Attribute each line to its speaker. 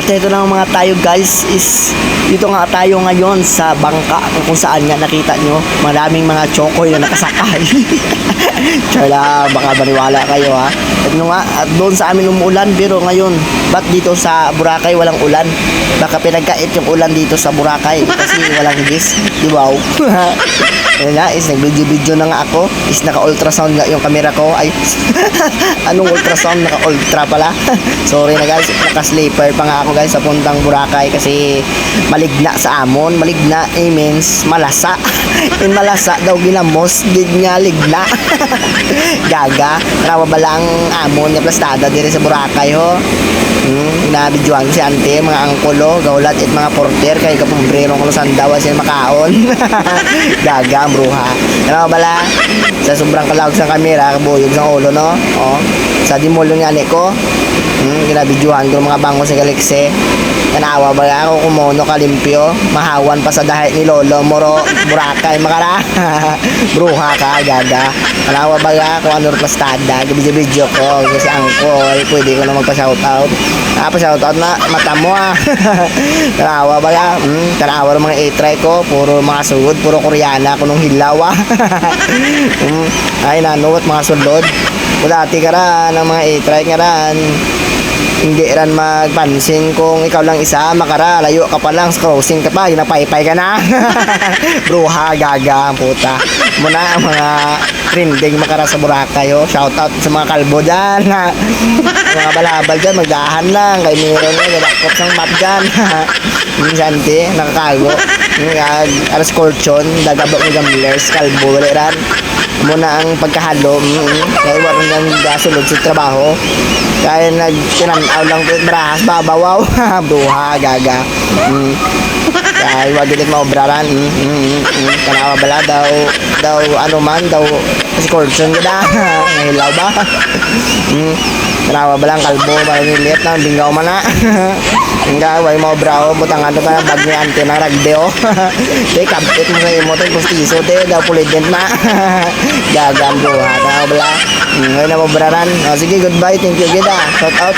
Speaker 1: At ito na mga tayo guys is dito nga tayo ngayon sa bangka kung saan nga nakita nyo maraming mga chokoy na nakasakay. Char lang, baka baniwala kayo ha. At, nga, at doon sa amin umuulan pero ngayon ba't dito sa Boracay walang ulan? Baka pinagkait yung ulan dito sa Boracay kasi walang gis. Di ba? Ayun nga, is nag-video-video na nga ako. Is naka-ultrasound nga yung camera ko. Ay, anong ultrasound? Naka-ultra pala. Sorry na guys, naka-sleeper pa nga ako guys sa puntang Boracay kasi maligna sa amon. Maligna, eh, means malasa. In malasa daw ginamos, gid nga ligna. Gaga. Rawa ba amon nga plastada dire sa Boracay ho. Hmm, nabidyoan si ante, mga angkolo, gaulat at mga porter kay kapumbrero ko sa sandawa sila makaon. Gaga, ang bruha. Ano ba? Sa sobrang kalawag sa kamera, kabuyog sa ulo, no? Oh. Sa dimulyo nga ni ko, hmm, ginabidyohan ko mga bangko sa Galaxy. Tanawa ba ako kumono kalimpyo, mahawan pa sa dahi ni Lolo, moro, burakay, makara. bruha ka, gaga. Tanawa ba ako ano plastada, gabidyo-video ko, kasi angkol, pwede ko na magpa-shoutout. Nakapa-shoutout na, mata mo ah. Tanawa ba ka? Hmm, tanawa ng mga A-try ko, puro mga sugod, puro koreana, kunong hilaw ah. hmm, ay nanuot mga sulod. Dati ka ran, ang mga A-try ka ran hindi ran magpansin kung ikaw lang isa, makara, layo ka pa lang, crossing ka pa, ginapaypay ka na. Bruha, gaga, ang puta. Muna ang mga trending makara sa Boracay, oh. Shout out sa mga kalbo dyan. ha. mga balabal dyan, magdahan lang. Kay meron na, galakot ng map dyan. Minsan, te, nakakago. Nga, aras korchon, dagabak ng gamblers, kalbo, ran. Muna ang pagkahalo, mm, kaya iwan rin ng gasulod sa trabaho. Kaya nagtinanaw lang ko marahas babawaw. Bruha, gaga. Mm. Kaya iwag din maubraran. Mm, mm, mm, mm. Kanawa bala daw, daw ano man, daw kasi corruption ka na. Nahilaw ba? mm. Kanawa bala ang kalbo, parang niliit na, binggaw man na. Nga, way mo brao, butang ano ka, bag ni ante ng rugby, oh. Te, kapit mo sa imo, te, pustiso, te, daw pulident na. Gagam, bro, ha, tao bala. Mm, ngayon na mo braran. Oh, sige, goodbye, thank you, gida. Shout out.